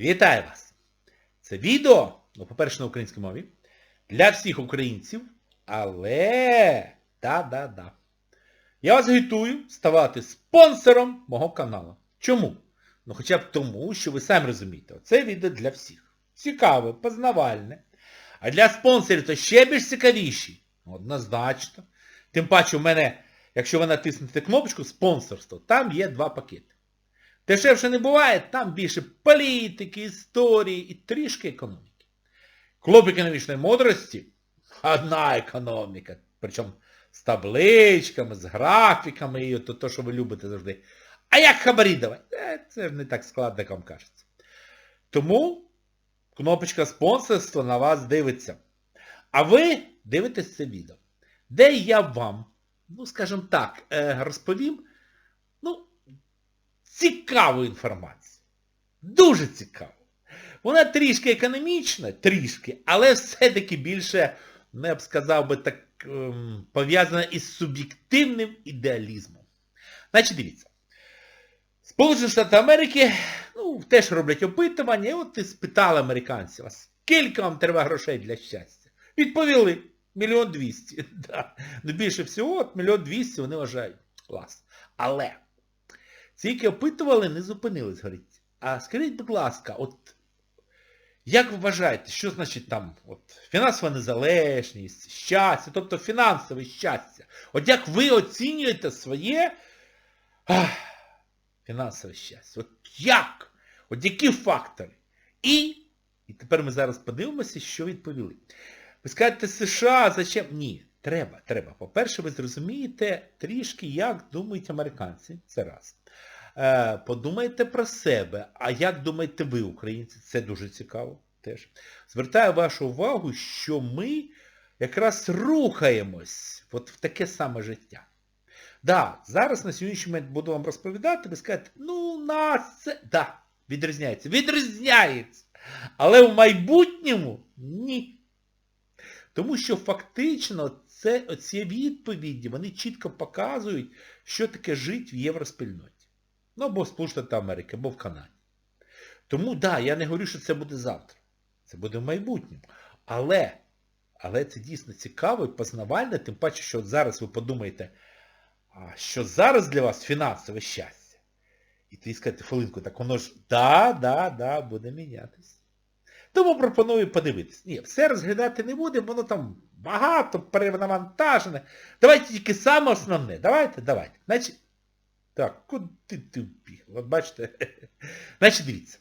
Вітаю вас! Це відео, ну, по-перше, на українській мові, для всіх українців, але... Да-да-да. Я вас агітую ставати спонсором мого каналу. Чому? Ну хоча б тому, що ви самі розумієте, це відео для всіх. Цікаве, познавальне. А для спонсорів то ще більш цікавіші. Однозначно. Тим паче в мене, якщо ви натиснете кнопочку спонсорство, там є два пакети. Дешевше не буває, там більше політики, історії і трішки економіки. Клуб економічної мудрості одна економіка. Причому з табличками, з графіками і то, то, що ви любите завжди. А як хабарі давати? Е, Це ж не так складно, як вам кажеться. Тому кнопочка спонсорства на вас дивиться. А ви дивитесь це відео, де я вам, ну скажімо так, е, розповім, цікаву інформацію. Дуже цікаву. Вона трішки економічна, трішки, але все-таки більше, ну я б сказав би так, ем, пов'язана із суб'єктивним ідеалізмом. Значить, дивіться. Сполучені Штати Америки ну, теж роблять опитування, і от і спитали американців, а скільки вам треба грошей для щастя? Відповіли, мільйон двісті. Да. Ну більше всього, от мільйон двісті вони вважають. Клас. Але які опитували, не зупинились, говорить. А скажіть, будь ласка, от як ви вважаєте, що значить там от, фінансова незалежність, щастя, тобто фінансове щастя? От як ви оцінюєте своє ах, фінансове щастя? От як? От які фактори? І, і тепер ми зараз подивимося, що відповіли. Ви скажете, США, зачем? Ні, треба, треба. По-перше, ви зрозумієте трішки, як думають американці. Це раз. Е, Подумайте про себе. А як думаєте ви, українці? Це дуже цікаво теж. Звертаю вашу увагу, що ми якраз рухаємось от в таке саме життя. Да, зараз на сьогоднішній момент буду вам розповідати, ви скажете, ну, нас це... Да, відрізняється. Відрізняється. Але в майбутньому ні. Тому що фактично це, оці відповіді, вони чітко показують, що таке жити в євроспільноті. Ну, або в Сполучених Америки, або в Канаді. Тому, так, да, я не говорю, що це буде завтра. Це буде в майбутньому. Але, але це дійсно цікаво і познавальне, тим паче, що от зараз ви подумаєте, що зараз для вас фінансове щастя? І ти скажете, хвилинку, так воно ж, да, да, да, буде мінятись. Тому пропоную подивитись. Ні, все розглядати не будемо, воно там багато перенавантажене. Давайте тільки саме основне. Давайте, давайте. Значить, так, куди ти вбіг? От бачите. Значить, дивіться.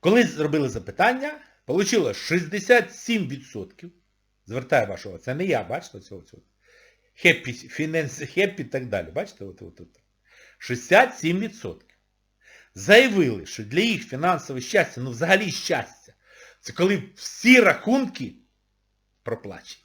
Коли зробили запитання, вийшло 67%. Звертаю вашого, це не я, бачите, цього цього. Хеппі, фінанс, хеппі і так далі. Бачите? От, от, от. 67%. Заявили, що для їх фінансове щастя, ну взагалі щастя, це коли всі рахунки проплачені.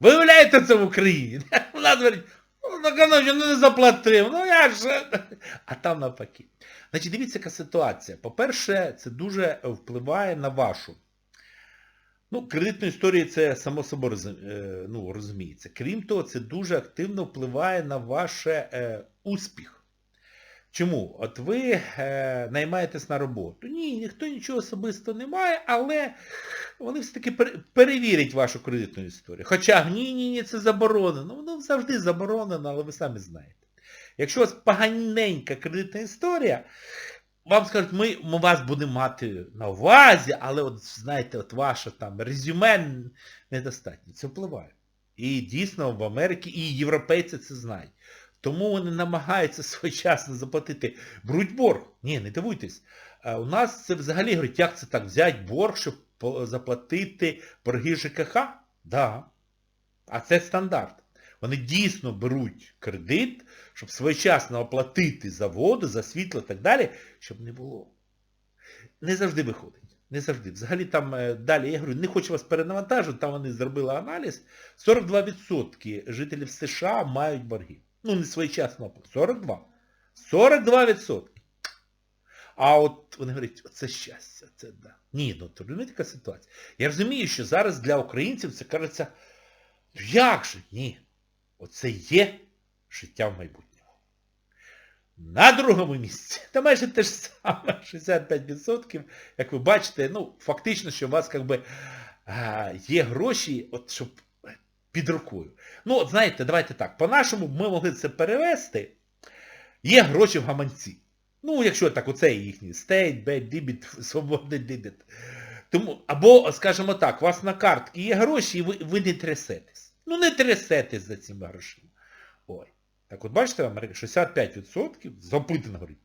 Виявляєте це в Україні? Нас говорить, ну, не заплатив, ну як же? А там навпаки. Значить, дивіться, яка ситуація. По-перше, це дуже впливає на вашу. Ну, кредитну історію це само собою ну, розуміється. Крім того, це дуже активно впливає на ваш е, успіх. Чому? От ви е, наймаєтесь на роботу. Ні, ніхто нічого особисто не має, але вони все-таки перевірять вашу кредитну історію. Хоча ні, ні, ні, це заборонено. Воно завжди заборонено, але ви самі знаєте. Якщо у вас поганенька кредитна історія, вам скажуть, ми, ми вас будемо мати на увазі, але от, знаєте, от ваше там резюме недостатньо. Це впливає. І дійсно в Америці, і європейці це знають. Тому вони намагаються своєчасно заплатити. Беруть борг. Ні, не дивуйтесь. У нас це взагалі говорять, як це так, взяти борг, щоб заплатити борги ЖКХ? Да. А це стандарт. Вони дійсно беруть кредит, щоб своєчасно оплатити за воду, за світло і так далі, щоб не було. Не завжди виходить. Не завжди. Взагалі там далі, я говорю, не хочу вас перенавантажити, там вони зробили аналіз. 42% жителів США мають борги. Ну, не своєчасно оплату. 42. 42%. А от вони говорять, оце щастя, це да. Ні, ну то розумієте, така ситуація. Я розумію, що зараз для українців це кажеться, як же? Ні. Оце є життя в майбутньому. На другому місці. Та майже те ж саме, 65%. Як ви бачите, ну, фактично, що у вас як би, а, є гроші, от, щоб під рукою. Ну, знаєте, давайте так, по-нашому ми могли це перевести. Є гроші в гаманці. Ну, якщо так, оце їхній стейт, бет, дебіт, свободний дебіт. Тому, або, скажімо так, у вас на картці є гроші, і ви, ви не трясетесь. Ну не трясетесь за цими грошима. Ой. Так от бачите, в Америці 65% запитано говорить.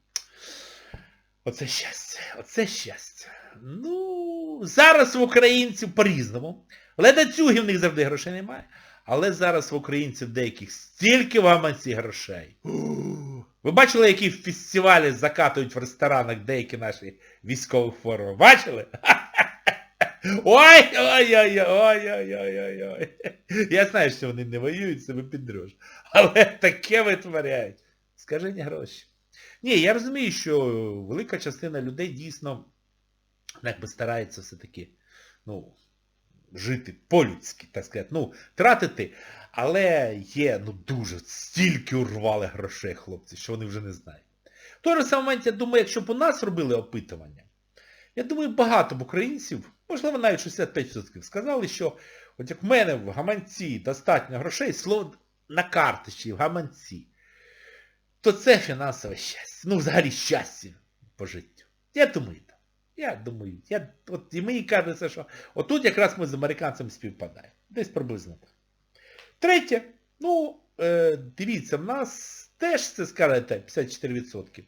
Оце щастя, оце щастя. Ну, зараз в українців по-різному. Ледацюгів в них завжди грошей немає. Але зараз в українців деяких стільки в гаманці грошей. Ви бачили, які фестивалі закатують в ресторанах деякі наші військові форми? Бачили? Ой, ой, ой, ой, ой, ой, ой, ой. Я знаю, що вони не воюють, себе піддрож. Але таке витворяють. Скажені гроші. Ні, я розумію, що велика частина людей дійсно якби старається все-таки, ну, жити по-людськи, так сказати, ну, тратити, але є, ну, дуже, стільки урвали грошей, хлопці, що вони вже не знають. В той же самий момент, я думаю, якщо б у нас робили опитування, я думаю, багато б українців, можливо, навіть 65% сказали, що от як в мене в гаманці достатньо грошей, слово на карточці, в гаманці, то це фінансове щастя. Ну, взагалі щастя по життю. Я думаю. Я думаю, я, от і мені кажеться, що отут якраз ми з американцями співпадаємо. Десь приблизно так. Третє, ну, е, дивіться, в нас теж це скажете 54%.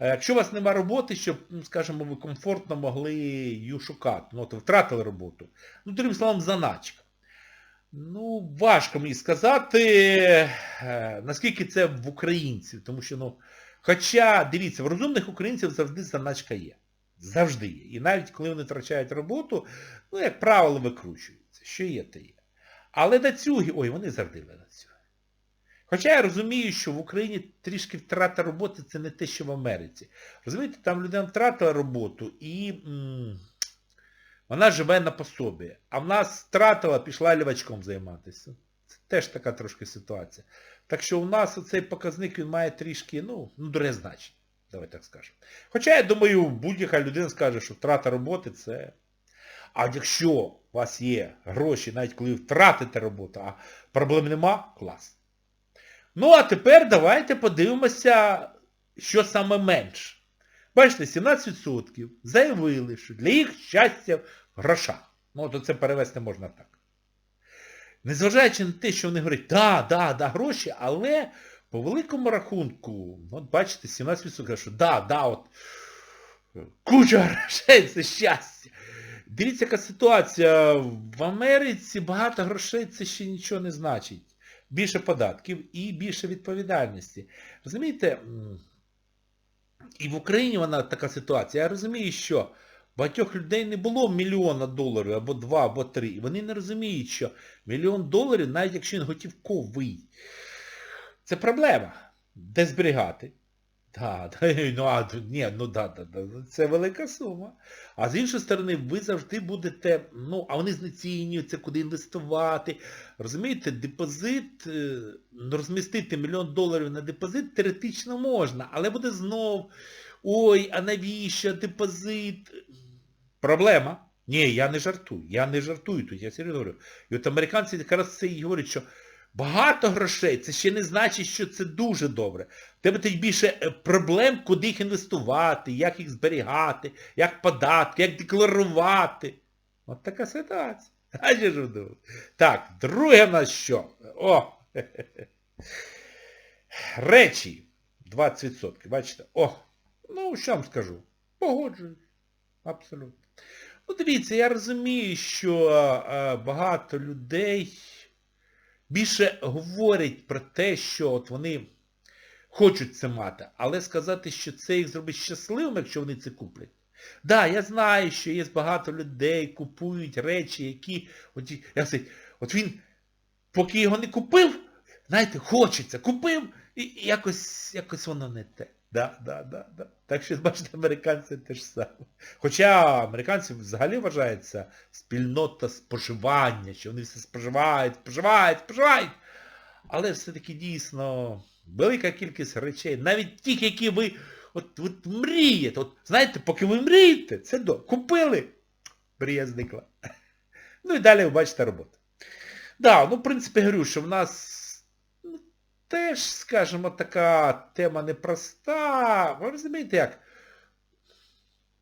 Е, Якщо у вас нема роботи, щоб, ну, скажімо, ви комфортно могли її шукати, ну, от втратили роботу. Ну, другим словом, заначка. Ну, важко мені сказати, е, наскільки це в українців, тому що, ну, хоча, дивіться, в розумних українців завжди заначка є. Завжди є. І навіть коли вони втрачають роботу, ну, як правило, викручуються. Що є, то є. Але дацюги, ой, вони завжди дацюги. Хоча я розумію, що в Україні трішки втрата роботи це не те, що в Америці. Розумієте, там людина втратила роботу і м, вона живе на пособі. А в нас втратила, пішла лівачком займатися. Це теж така трошки ситуація. Так що у нас оцей показник він має трішки, ну, ну друге значення. Давай так скажемо. Хоча, я думаю, будь-яка людина скаже, що втрата роботи це... А якщо у вас є гроші, навіть коли втратите роботу, а проблем нема, клас. Ну, а тепер давайте подивимося, що саме менше. Бачите, 17% заявили, що для їх щастя в грошах. Ну, то це перевести можна так. Незважаючи на те, що вони говорять, да, да, да, гроші, але по великому рахунку, от бачите, 17% кажуть, що да, да, от куча грошей, це щастя. Дивіться, яка ситуація. В Америці багато грошей це ще нічого не значить. Більше податків і більше відповідальності. Розумієте, і в Україні вона така ситуація. Я розумію, що багатьох людей не було мільйона доларів, або два, або три. І вони не розуміють, що мільйон доларів, навіть якщо він готівковий, це проблема. Де зберігати? Да, ну, а, ні, ну да, да, да, це велика сума. А з іншої сторони, ви завжди будете, ну, а вони знецінюються, куди інвестувати. Розумієте, депозит, е, ну, розмістити мільйон доларів на депозит теоретично можна, але буде знов, ой, а навіщо депозит? Проблема. Ні, я не жартую, я не жартую тут, я серйозно говорю. І от американці якраз це і говорять, що Багато грошей, це ще не значить, що це дуже добре. Тебе тоді більше е, проблем, куди їх інвестувати, як їх зберігати, як податки, як декларувати. От така ситуація. А ж? Так, друге в нас що? О! Речі. 20%. Бачите? О! Ну, що вам скажу? Погоджуюсь. Абсолютно. Ну, дивіться, я розумію, що а, багато людей більше говорять про те, що от вони хочуть це мати, але сказати, що це їх зробить щасливим, якщо вони це куплять. Так, да, я знаю, що є багато людей, купують речі, які... От, як сказати, от він, поки його не купив, знаєте, хочеться, купив, і якось якось воно не те. Да, да, да, да. Так що, бачите, американці теж саме. Хоча американці взагалі вважаються спільнота споживання, що вони все споживають, споживають, споживають. Але все-таки дійсно велика кількість речей, навіть тих, які ви от, от мрієте. От, знаєте, поки ви мрієте, це до. Купили, мрія зникла. Ну і далі ви бачите роботу. Да, ну, в принципі, говорю, що в нас теж, скажімо, така тема непроста. Ви розумієте як?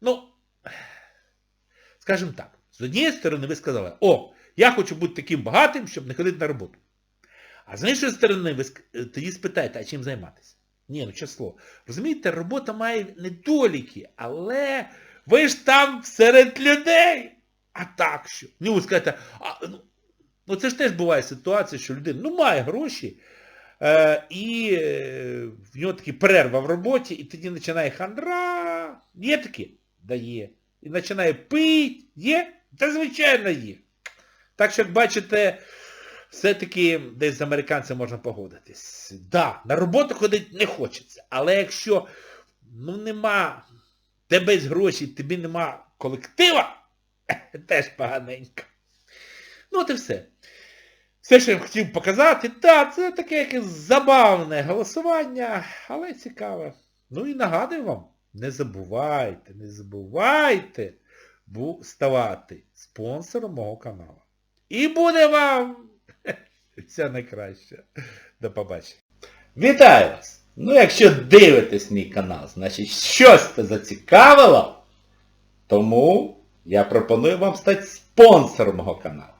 Ну, скажімо так, з однієї сторони ви сказали, о, я хочу бути таким багатим, щоб не ходити на роботу. А з іншої сторони, ви тоді спитаєте, а чим займатися? Ні, ну число. Розумієте, робота має недоліки, але ви ж там серед людей. А так що? Ну, ви скажете, а, ну, ну це ж теж буває ситуація, що людина ну, має гроші, е, і е, в нього такі перерва в роботі, і тоді починає хандра. Є таке? Да є. І починає пити. Є? Та звичайно є. Так що, як бачите, все-таки десь з американцем можна погодитись. Да, на роботу ходити не хочеться. Але якщо ну, нема тебе з грошей, тобі нема колектива, теж поганенько. Ну от і все. Все, що я хотів показати, так, це таке якесь забавне голосування, але цікаве. Ну і нагадую вам, не забувайте, не забувайте ставати спонсором мого каналу. І буде вам все найкраще. До побачення. Вітаю вас! Ну, якщо дивитесь мій канал, значить щось це зацікавило, тому я пропоную вам стати спонсором мого каналу.